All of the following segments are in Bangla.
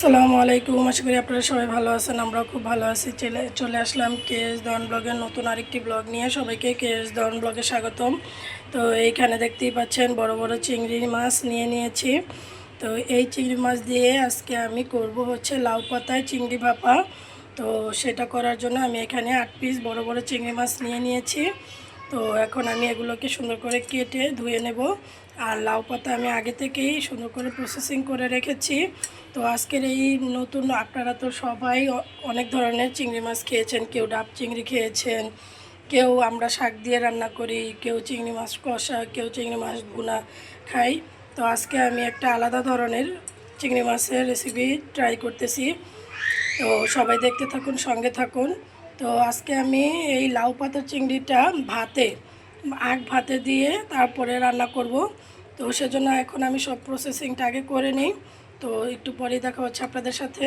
আসসালামু আলাইকুম। আশা করি আপনারা সবাই ভালো আছেন আমরা খুব ভালো আছি। চলে চলে আসলাম কেএস দন ব্লগের নতুন আরেকটি ব্লগ নিয়ে। সবাইকে কেএস দন ব্লগে স্বাগতম। তো এইখানে দেখতেই পাচ্ছেন, বড় বড় চিংড়ি মাছ নিয়ে নিয়েছি। তো এই চিংড়ি মাছ দিয়ে আজকে আমি করব হচ্ছে লাউ পাতায় চিংড়ি ভাপা। তো সেটা করার জন্য আমি এখানে আট পিস বড় বড় চিংড়ি মাছ নিয়ে নিয়েছি। তো এখন আমি এগুলোকে সুন্দর করে কেটে ধুয়ে নেব। আর লাউ পাতা আমি আগে থেকেই সুন্দর করে প্রসেসিং করে রেখেছি। তো আজকের এই নতুন আপনারা তো সবাই অনেক ধরনের চিংড়ি মাছ খেয়েছেন, কেউ ডাব চিংড়ি খেয়েছেন, কেউ আমরা শাক দিয়ে রান্না করি, কেউ চিংড়ি মাছ কষা, কেউ চিংড়ি মাছ ভুনা খাই। তো আজকে আমি একটা আলাদা ধরনের চিংড়ি মাছের রেসিপি ট্রাই করতেছি। তো সবাই দেখতে থাকুন, সঙ্গে থাকুন। তো আজকে আমি এই লাউ পাতার চিংড়িটা ভাতে আগ ভাতে দিয়ে তারপরে রান্না করব। তো সেজন্য এখন আমি সব প্রসেসিংটা আগে করে নিই। তো একটু পরেই দেখা হচ্ছে আপনাদের সাথে।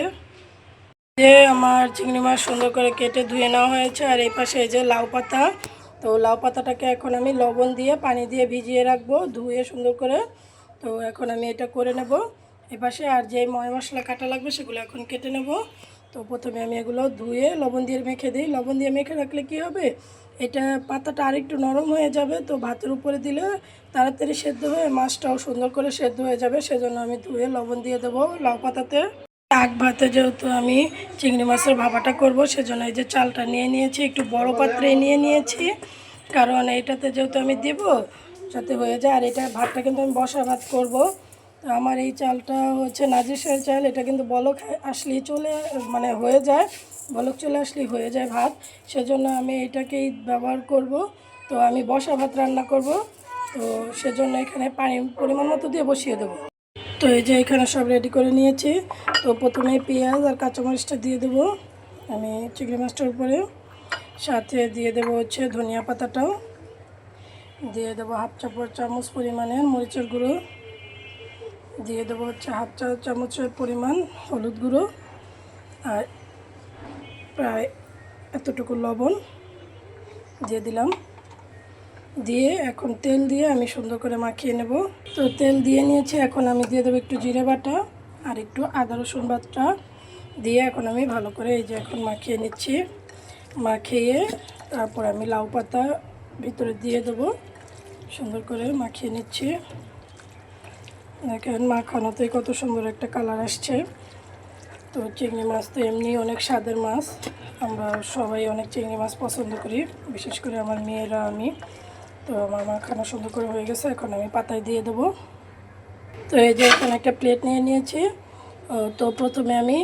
যে আমার চিংড়ি মাছ সুন্দর করে কেটে ধুয়ে নেওয়া হয়েছে। আর এই পাশে এই যে লাউ পাতা। তো লাউ পাতাটাকে এখন আমি লবণ দিয়ে, পানি দিয়ে ভিজিয়ে রাখব, ধুয়ে সুন্দর করে। তো এখন আমি এটা করে নেব। এপাশে আর যে ময় মশলা কাটা লাগবে সেগুলো এখন কেটে নেব। তো প্রথমে আমি এগুলো ধুয়ে লবণ দিয়ে মেখে দিই। লবণ দিয়ে মেখে রাখলে কি হবে? এটা পাতাটা আরেকটু নরম হয়ে যাবে, তো ভাতের উপরে দিলে তাড়াতাড়ি সেদ্ধ হয়ে মাছটাও সুন্দর করে সেদ্ধ হয়ে যাবে। সেজন্য আমি ধুয়ে লবণ দিয়ে দেবো লাউ পাতাতে। আগ ভাতে যেহেতু আমি চিংড়ি মাছের ভাপাটা করব, সেজন্য এই যে চালটা নিয়ে নিয়েছি, একটু বড় পাত্রে নিয়ে নিয়েছি। কারণ এইটাতে যেহেতু আমি দেব, যাতে হয়ে যায়। আর এটা ভাতটা কিন্তু আমি বসা ভাত করব। তো আমার এই চালটা হচ্ছে নাজিসের চাল, এটা কিন্তু বলক আসলেই চলে মানে হয়ে যায়, বলক চলে আসলেই হয়ে যায় ভাত। সেজন্য আমি এটাকেই ব্যবহার করব। তো আমি বসা ভাত রান্না করব। তো সেজন্য এখানে পানি পরিমাণ মতো দিয়ে বসিয়ে দেবো। তো এই যে এখানে সব রেডি করে নিয়েছি। তো প্রথমে পেঁয়াজ আর কাঁচামরিচটা দিয়ে দেবো আমি চিংড়ি মাছটার উপরে। সাথে দিয়ে দেবো হচ্ছে ধনিয়া পাতাটাও। দিয়ে দেবো হাফ চাপড় চামচ পরিমাণের মরিচের গুঁড়ো। দিয়ে দেবো হচ্ছে হাফ চা চামচের পরিমাণ হলুদ গুঁড়ো আর প্রায় এতটুকু লবণ দিয়ে দিলাম। দিয়ে এখন তেল দিয়ে আমি সুন্দর করে মাখিয়ে নেব। তো তেল দিয়ে নিয়েছি, এখন আমি দিয়ে দেবো একটু জিরে বাটা আর একটু আদা রসুন বাটা। দিয়ে এখন আমি ভালো করে এই যে এখন মাখিয়ে নিচ্ছি। মাখিয়ে তারপর আমি লাউ পাতা ভিতরে দিয়ে দেবো। সুন্দর করে মাখিয়ে নিচ্ছি। দেখেন মাখানোতেই কত সুন্দর একটা কালার আসছে। তো চিংড়ি মাছ তো এমনি অনেক স্বাদের মাছ। আমরা সবাই অনেক চিংড়ি মাছ পছন্দ করি, বিশেষ করে আমার মেয়েরা, আমি। তো আমার মাখানো সুন্দর করে হয়ে গেছে, এখন আমি পাতায় দিয়ে দেবো। তো এই যে এখানে একটা প্লেট নিয়ে নিয়েছি। তো প্রথমে আমি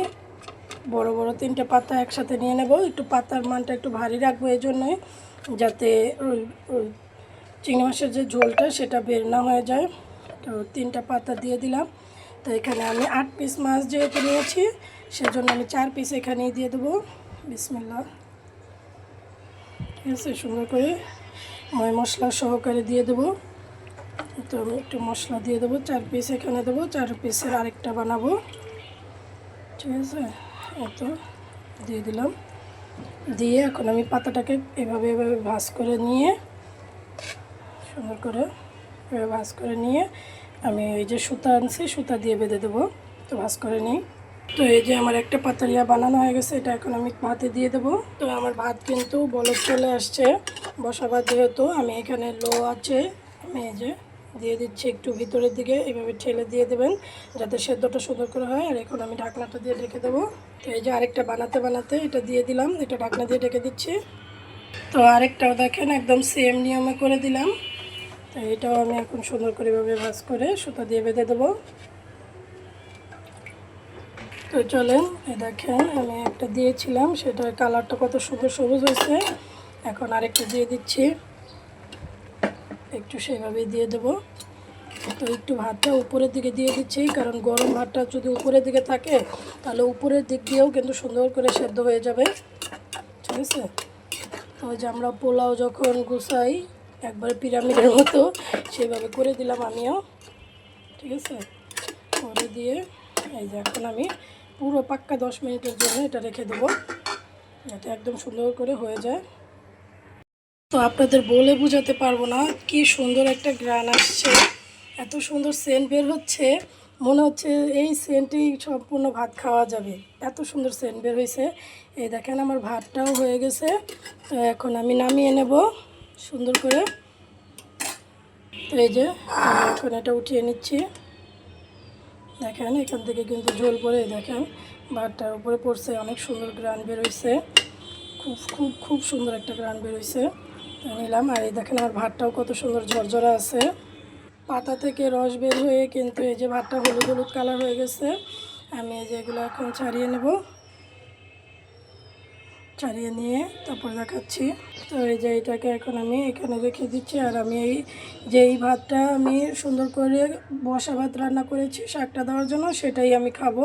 বড় বড় তিনটে পাতা একসাথে নিয়ে নেব। একটু পাতার মানটা একটু ভারী রাখব এই জন্যই, যাতে চিংড়ি মাছের যে ঝোলটা সেটা বের না হয়ে যায়। তো তিনটা পাতা দিয়ে দিলাম। তো এখানে আমি আট পিস মাছ যেহেতু নিয়েছি, সেজন্য আমি চার পিস এখানেই দিয়ে দেবো। বিসমিল্লা ঠিক আছে, সুন্দর করে ময় মশলা সহকারে দিয়ে দেবো। তো আমি একটু মশলা দিয়ে দেবো, চার পিস এখানে দেবো, চার পিসের আরেকটা বানাবো। ঠিক আছে এত দিয়ে দিলাম। দিয়ে এখন আমি পাতাটাকে এভাবে এভাবে ভাজ করে নিয়ে সুন্দর করে এভাবে ভাজ করে নিয়ে আমি এই যে সুতা আনছি, সুতা দিয়ে বেঁধে দেবো। তো ভাজ করে নিই। তো এই যে আমার একটা পাতালিয়া বানানো হয়ে গেছে, এটা এখন আমি ভাতে দিয়ে দেবো। তো আমার ভাত কিন্তু বলক চলে আসছে বসা ভাত যেহেতু আমি এখানে লো আছে, আমি এই যে দিয়ে দিচ্ছি একটু ভিতরের দিকে এভাবে ঠেলে দিয়ে দেবেন যাতে সেদ্ধটা সুন্দর করে হয়। আর এখন আমি ঢাকনাটা দিয়ে ঢেকে দেবো। তো এই যে আরেকটা বানাতে বানাতে এটা দিয়ে দিলাম, এটা ঢাকনা দিয়ে ঢেকে দিচ্ছি। তো আরেকটাও দেখেন, একদম সেম নিয়মে করে দিলাম। এটাও আমি এখন সুন্দর করে এভাবে ভাজ করে সুতা দিয়ে বেঁধে দেবো। তো চলেন, এ দেখেন, আমি একটা দিয়েছিলাম, সেটার কালারটা কত সুন্দর সবুজ হয়েছে। এখন আরেকটা দিয়ে দিচ্ছি। একটু সেভাবে দিয়ে দেবো। তো একটু ভাতটা উপরের দিকে দিয়ে দিচ্ছি, কারণ গরম ভাতটা যদি উপরের দিকে থাকে, তাহলে উপরের দিক দিয়েও কিন্তু সুন্দর করে সেদ্ধ হয়ে যাবে। ঠিক আছে? তো যে আমরা পোলাও যখন গুছাই একবারে পিরামিডের মতো। সেভাবে করে দিলাম আমিও। ঠিক আছে? করে দিয়ে এই যে এখন আমি পুরো পাক্কা দশ মিনিটের জন্য এটা রেখে দেবো, যাতে একদম সুন্দর করে হয়ে যায়। তো আপনাদের বলে বোঝাতে পারব না কি সুন্দর একটা গ্রান আসছে, এত সুন্দর সেন্ট বের হচ্ছে। মনে হচ্ছে এই সেন্টেই সম্পূর্ণ ভাত খাওয়া যাবে। এত সুন্দর সেন্ট বের হয়েছে। এই দেখেন আমার ভাতটাও হয়ে গেছে। এখন আমি নামিয়ে নেব। সুন্দর করে। এই যে এখন এটা উঠিয়ে নিচ্ছি। দেখেন, এখান থেকে কিন্তু ঝোল পরে দেখেন ভাতটার উপরে পড়ছে, অনেক সুন্দর গ্রান বেরোইছে খুব খুব খুব সুন্দর একটা গ্রান বেরোইছে নিলাম, আর এই দেখেন, আমার ভাতটাও কত সুন্দর ঝরঝরা আছে। পাতা থেকে রস বের হয়ে কিন্তু এই যে ভাতটা হলুদ হলুদ কালার হয়ে গেছে। আমি এই যে এগুলো এখন ছাড়িয়ে নেব। ছাড়িয়ে নিয়ে তারপর দেখাচ্ছি। তো এই যে এটাকে এখন আমি এখানে রেখে দিচ্ছি। আর আমি এই যে এই ভাতটা আমি সুন্দর করে বসা ভাত রান্না করেছি, শাকটা দেওয়ার জন্য সেটাই আমি খাব।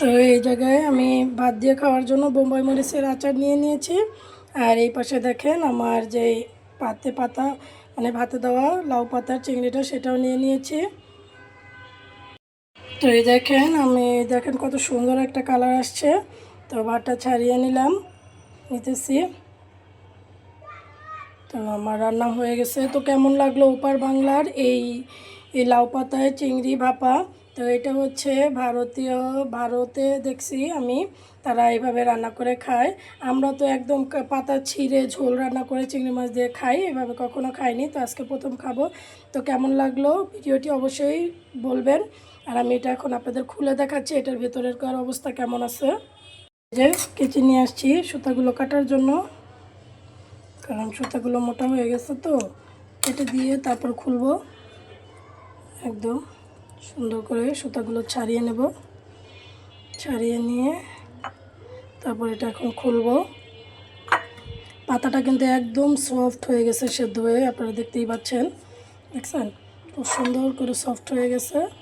তো এই জায়গায় আমি ভাত দিয়ে খাওয়ার জন্য বোম্বাই মরিচের আচার নিয়ে নিয়েছি। আর এই পাশে দেখেন আমার যে পাতে পাতা মানে ভাতে দেওয়া লাউ পাতার চিংড়িটা সেটাও নিয়ে নিয়েছি। তো এই দেখেন আমি দেখেন কত সুন্দর একটা কালার আসছে। তো ভাতটা ছাড়িয়ে নিলাম, নিতেছি। তো আমার রান্না হয়ে গেছে। তো কেমন লাগল ওপার বাংলার এই এই লাউ পাতায় চিংড়ি ভাপা? তো এটা হচ্ছে ভারতীয়, ভারতে দেখছি আমি, তারা এইভাবে রান্না করে খায়। আমরা তো একদম পাতা ছিঁড়ে ঝোল রান্না করে চিংড়ি মাছ দিয়ে খাই, এভাবে কখনো খাইনি, তো আজকে প্রথম খাব। তো কেমন লাগল? ভিডিওটি অবশ্যই বলবেন। আর আমি এটা এখন আপনাদের খুলে দেখাচ্ছি, এটার ভেতরের কার অবস্থা, কেমন আছে? যে কেচি নিয়ে আসছি, সুতাগুলো কাটার জন্য। কারণ সুতাগুলো মোটা হয়ে গেছে তো, কেটে দিয়ে তারপর খুলবো। একদম সুন্দর করে সুতাগুলো ছাড়িয়ে নেব। ছাড়িয়ে নিয়ে তারপর এটা এখন খুলবো। পাতাটা কিন্তু একদম সফট হয়ে গেছে, সেদ্ধ হয়ে, আপনারা দেখতেই পাচ্ছেন। দেখছেন? খুব সুন্দর করে সফট হয়ে গেছে।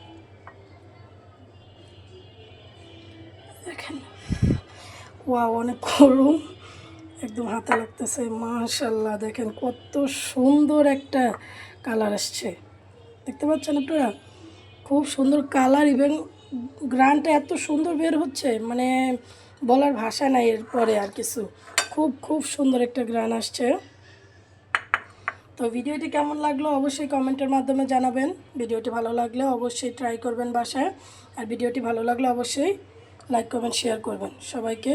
ওয়া অনেক গরম। একদম হাতে লাগতেছে মাশাল্লাহ দেখেন কত সুন্দর একটা কালার আসছে। দেখতে পাচ্ছেন আপনারা? খুব সুন্দর কালার, ইভেন গ্রানটা এত সুন্দর বের হচ্ছে মানে বলার ভাষা নাই এরপরে আর কিছু। খুব খুব সুন্দর একটা গ্রান আসছে। তো ভিডিওটি কেমন লাগল অবশ্যই কমেন্টের মাধ্যমে জানাবেন। ভিডিওটি ভালো লাগলে অবশ্যই ট্রাই করবেন বাসায়। আর ভিডিওটি ভালো লাগলে অবশ্যই লাইক করবেন শেয়ার করবেন। সবাইকে